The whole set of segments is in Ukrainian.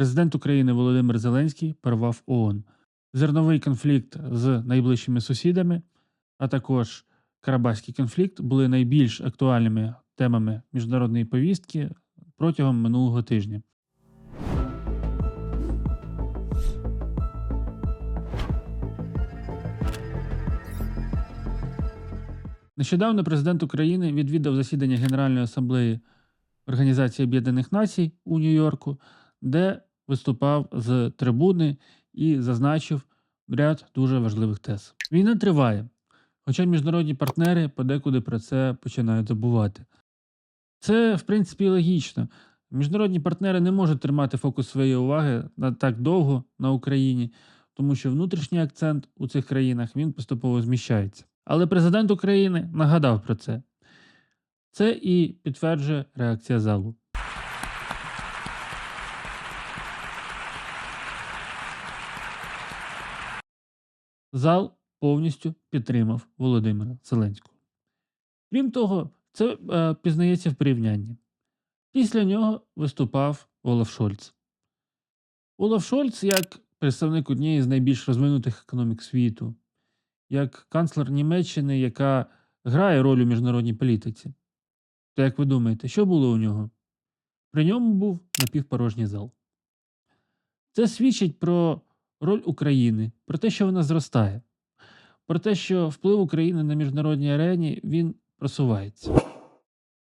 Президент України Володимир Зеленський перервав ООН. Зерновий конфлікт з найближчими сусідами, а також Карабахський конфлікт були найбільш актуальними темами міжнародної повістки протягом минулого тижня. Нещодавно президент України відвідав засідання Генеральної асамблеї Організації Об'єднаних Націй у Нью-Йорку, де виступав з трибуни і зазначив ряд дуже важливих тез. Війна триває, хоча міжнародні партнери подекуди про це починають забувати. Це, в принципі, логічно. Міжнародні партнери не можуть тримати фокус своєї уваги на так довго на Україні, тому що внутрішній акцент у цих країнах він поступово зміщається. Але президент України нагадав про це. Це і підтверджує реакція залу. Зал повністю підтримав Володимира Зеленського. Крім того, це е, пізнається в порівнянні. Після нього виступав Олаф Шольц. Олаф Шольц, як представник однієї з найбільш розвинутих економік світу, як канцлер Німеччини, яка грає роль у міжнародній політиці. То як ви думаєте, що було у нього? При ньому був напівпорожній зал. Це свідчить про роль України, про те, що вона зростає, про те, що вплив України на міжнародній арені він просувається.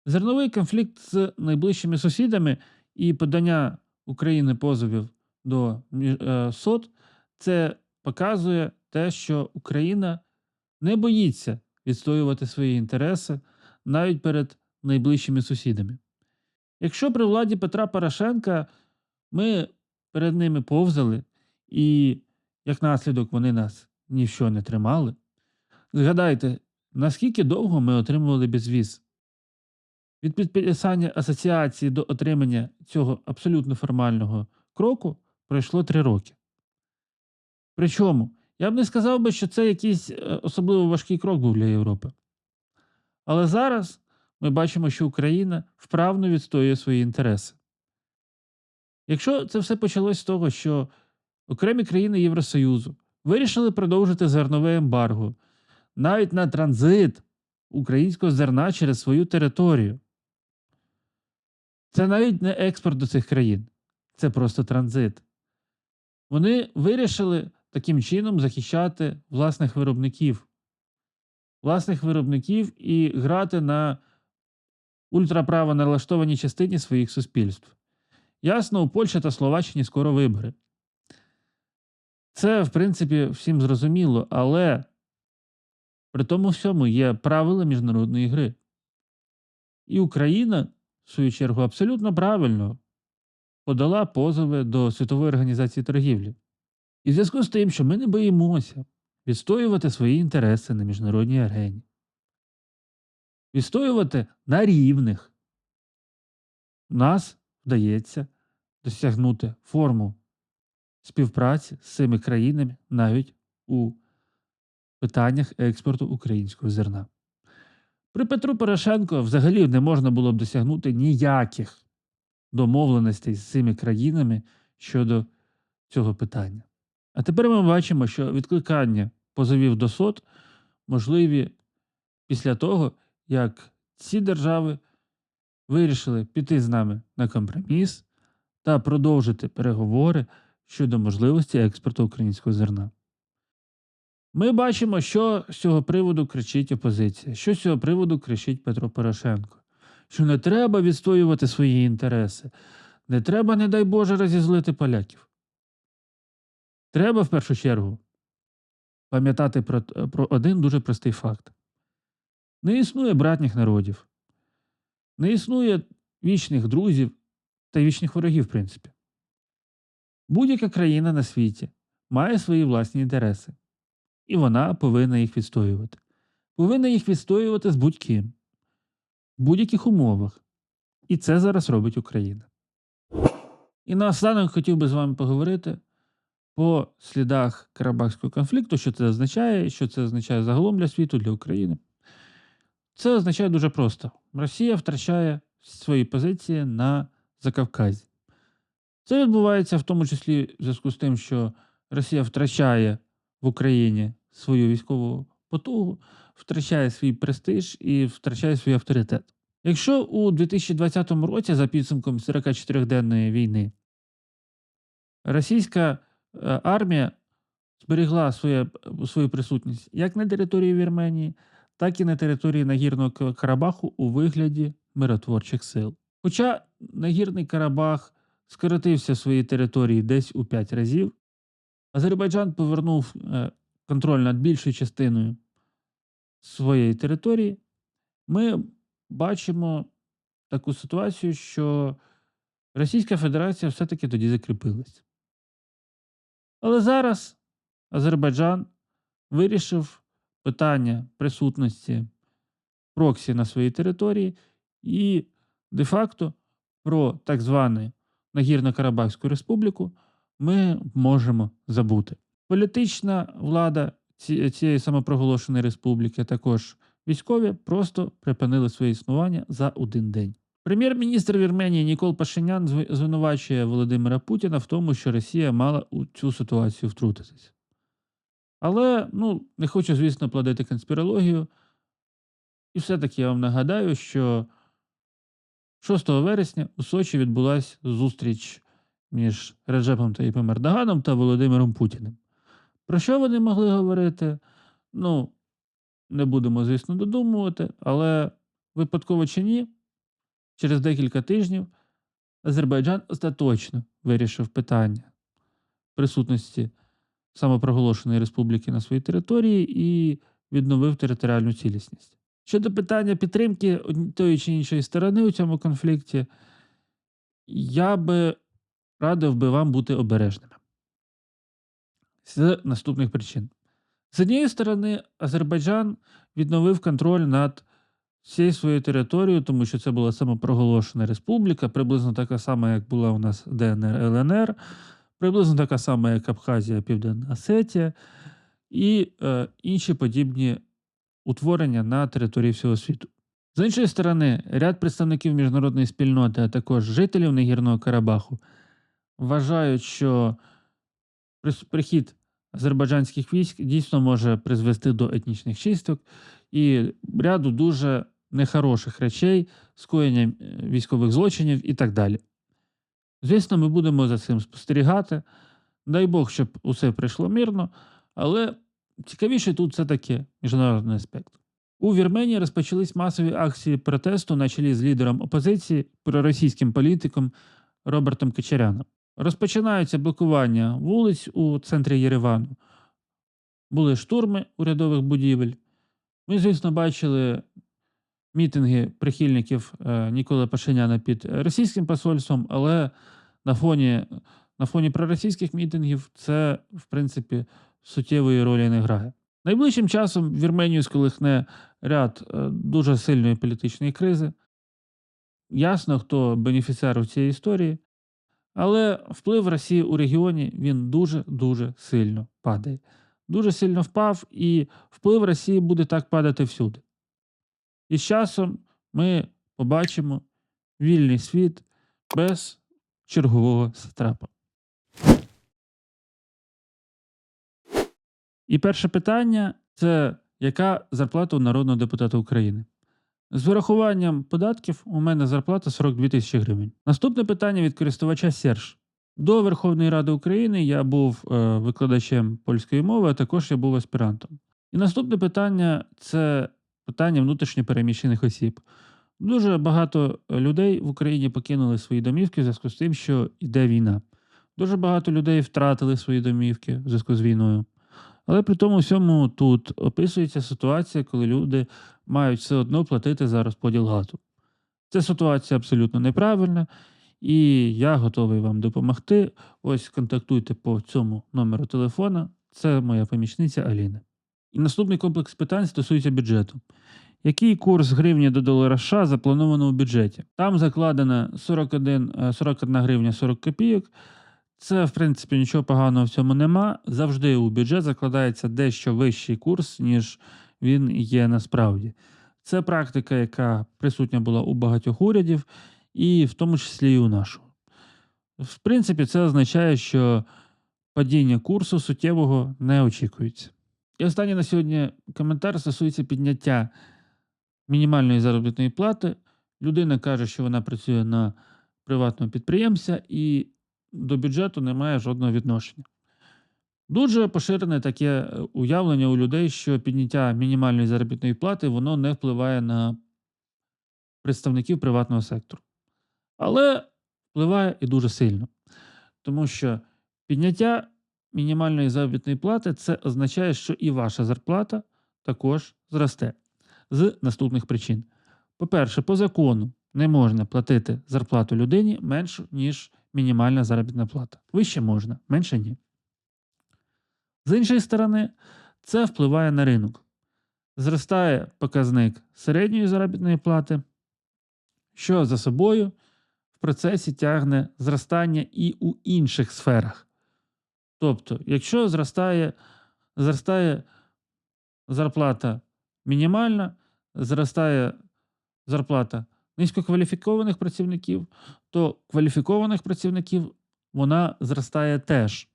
Зерновий конфлікт з найближчими сусідами і подання України позовів до е, СОД це показує те, що Україна не боїться відстоювати свої інтереси навіть перед найближчими сусідами. Якщо при владі Петра Порошенка ми перед ними повзали, і як наслідок вони нас ні не тримали, згадайте, наскільки довго ми отримували безвіз. Від підписання асоціації до отримання цього абсолютно формального кроку пройшло три роки. Причому я б не сказав би, що це якийсь е, особливо важкий крок був для Європи. Але зараз ми бачимо, що Україна вправно відстоює свої інтереси. Якщо це все почалось з того, що окремі країни Євросоюзу вирішили продовжити зернове ембарго навіть на транзит українського зерна через свою територію. Це навіть не експорт до цих країн, це просто транзит. Вони вирішили таким чином захищати власних виробників, власних виробників і грати на ультраправо налаштованій частині своїх суспільств. Ясно, у Польщі та Словаччині скоро вибори. Це, в принципі, всім зрозуміло, але при тому всьому є правила міжнародної гри. І Україна, в свою чергу, абсолютно правильно подала позови до Світової організації торгівлі. І в зв'язку з тим, що ми не боїмося відстоювати свої інтереси на міжнародній арені, відстоювати на рівних, нас вдається досягнути форму співпраці з цими країнами навіть у питаннях експорту українського зерна. При Петру Порошенко взагалі не можна було б досягнути ніяких домовленостей з цими країнами щодо цього питання. А тепер ми бачимо, що відкликання позовів до СОД можливі після того, як ці держави вирішили піти з нами на компроміс та продовжити переговори щодо можливості експорту українського зерна. Ми бачимо, що з цього приводу кричить опозиція, що з цього приводу кричить Петро Порошенко, що не треба відстоювати свої інтереси, не треба, не дай Боже, розізлити поляків. Треба в першу чергу пам'ятати про, про один дуже простий факт: не існує братніх народів, не існує вічних друзів та вічних ворогів, в принципі. Будь-яка країна на світі має свої власні інтереси, і вона повинна їх відстоювати. Повинна їх відстоювати з будь-ким, в будь-яких умовах. І це зараз робить Україна. І наостанок хотів би з вами поговорити по слідах Карабахського конфлікту, що це означає, що це означає загалом для світу, для України. Це означає дуже просто: Росія втрачає свої позиції на Закавказі. Це відбувається в тому числі в зв'язку з тим, що Росія втрачає в Україні свою військову потугу, втрачає свій престиж і втрачає свій авторитет. Якщо у 2020 році, за підсумком 44-денної війни, російська е, армія зберігла своє, свою присутність як на території Вірменії, так і на території Нагірного Карабаху у вигляді миротворчих сил. Хоча Нагірний Карабах скоротився свої території десь у 5 разів, Азербайджан повернув е, контроль над більшою частиною своєї території, ми бачимо таку ситуацію, що Російська Федерація все-таки тоді закріпилась. Але зараз Азербайджан вирішив питання присутності проксі на своїй території і де-факто про так звану Нагірно-Карабахську республіку ми можемо забути. Політична влада цієї самопроголошеної республіки, а також військові, просто припинили своє існування за один день. Прем'єр-міністр Вірменії Нікол Пашинян звинувачує Володимира Путіна в тому, що Росія мала у цю ситуацію втрутитися. Але ну, не хочу, звісно, плодити конспірологію. І все-таки я вам нагадаю, що 6 вересня у Сочі відбулася зустріч між Реджепом та Таїпом Ердоганом та Володимиром Путіним. Про що вони могли говорити? Ну, не будемо, звісно, додумувати, але випадково чи ні, через декілька тижнів Азербайджан остаточно вирішив питання присутності самопроголошеної республіки на своїй території і відновив територіальну цілісність. Щодо питання підтримки тої чи іншої сторони у цьому конфлікті, я би радив би вам бути обережними з наступних причин. З однієї сторони, Азербайджан відновив контроль над всією своєю територією, тому що це була самопроголошена республіка, приблизно така сама, як була у нас ДНР ЛНР, приблизно така сама, як Абхазія, Південна Осетія і е, інші подібні утворення на території всього світу. З іншої сторони, ряд представників міжнародної спільноти, а також жителів Нагірного Карабаху вважають, що прихід азербайджанських військ дійсно може призвести до етнічних чисток і ряду дуже нехороших речей, скоєння е, військових злочинів і так далі. Звісно, ми будемо за цим спостерігати. Дай Бог, щоб усе пройшло мирно, але цікавіше тут все-таки міжнародний аспект. У Вірменії розпочались масові акції протесту на чолі з лідером опозиції, проросійським політиком Робертом Кичаряном. Розпочинаються блокування вулиць у центрі Єревану. Були штурми урядових будівель. Ми, звісно, бачили мітинги прихильників е, Ніколи Пашиняна під російським посольством, але на фоні, на фоні проросійських мітингів це, в принципі, суттєвої ролі не грає. Найближчим часом Вірменію сколихне ряд е, дуже сильної політичної кризи. Ясно, хто бенефіціар у цієї історії, але вплив Росії у регіоні він дуже-дуже сильно падає. Дуже сильно впав, і вплив Росії буде так падати всюди. І з часом ми побачимо вільний світ без чергового сатрапа. І перше питання це яка зарплата у народного депутата України? З вирахуванням податків у мене зарплата 42 тисячі гривень. Наступне питання від користувача Серж. До Верховної Ради України я був е, викладачем польської мови, а також я був аспірантом. І наступне питання це питання внутрішньопереміщених осіб. Дуже багато людей в Україні покинули свої домівки в зв'язку з тим, що йде війна. Дуже багато людей втратили свої домівки в зв'язку з війною. Але при тому всьому тут описується ситуація, коли люди мають все одно платити за розподіл газу. Ця ситуація абсолютно неправильна, і я готовий вам допомогти. Ось контактуйте по цьому номеру телефона. Це моя помічниця Аліна. І наступний комплекс питань стосується бюджету. Який курс гривні до долара США заплановано у бюджеті? Там закладено 41, е, 41 гривня 40 копійок. Це, в принципі, нічого поганого в цьому нема. Завжди у бюджет закладається дещо вищий курс, ніж він є насправді. Це практика, яка присутня була у багатьох урядів, і в тому числі і у нашого. В принципі, це означає, що падіння курсу суттєвого не очікується. І останній на сьогодні коментар стосується підняття мінімальної заробітної плати. Людина каже, що вона працює на приватного підприємця і до бюджету не має жодного відношення. Дуже поширене таке е, уявлення у людей, що підняття мінімальної заробітної плати воно не впливає на представників приватного сектору. Але впливає і дуже сильно. Тому що підняття мінімальної заробітної плати це означає, що і ваша зарплата також зросте з наступних причин. По-перше, по закону не можна платити зарплату людині меншу, ніж мінімальна заробітна плата. Вище можна, менше ні. З іншої сторони, це впливає на ринок. Зростає показник середньої заробітної плати, що за собою в процесі тягне зростання і у інших сферах. Тобто, якщо зростає, зростає зарплата мінімальна, зростає зарплата низькокваліфікованих працівників, то кваліфікованих працівників вона зростає теж.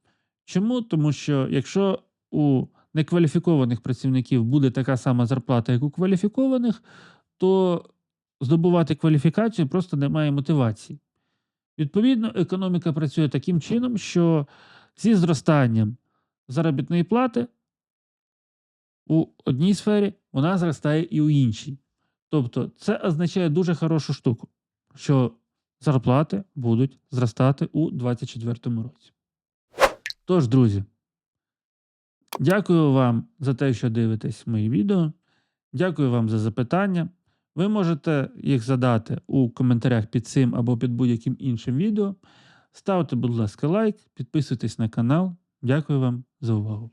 Чому? Тому що якщо у некваліфікованих працівників буде така сама зарплата, як у кваліфікованих, то здобувати кваліфікацію просто немає мотивації. Відповідно, економіка працює таким чином, що зі зростанням заробітної плати у одній сфері вона зростає і у іншій. Тобто, це означає дуже хорошу штуку, що зарплати будуть зростати у 2024 році. Тож, друзі, дякую вам за те, що дивитесь мої відео. Дякую вам за запитання. Ви можете їх задати у коментарях під цим або під будь-яким іншим відео. Ставте, будь ласка, лайк, підписуйтесь на канал. Дякую вам за увагу.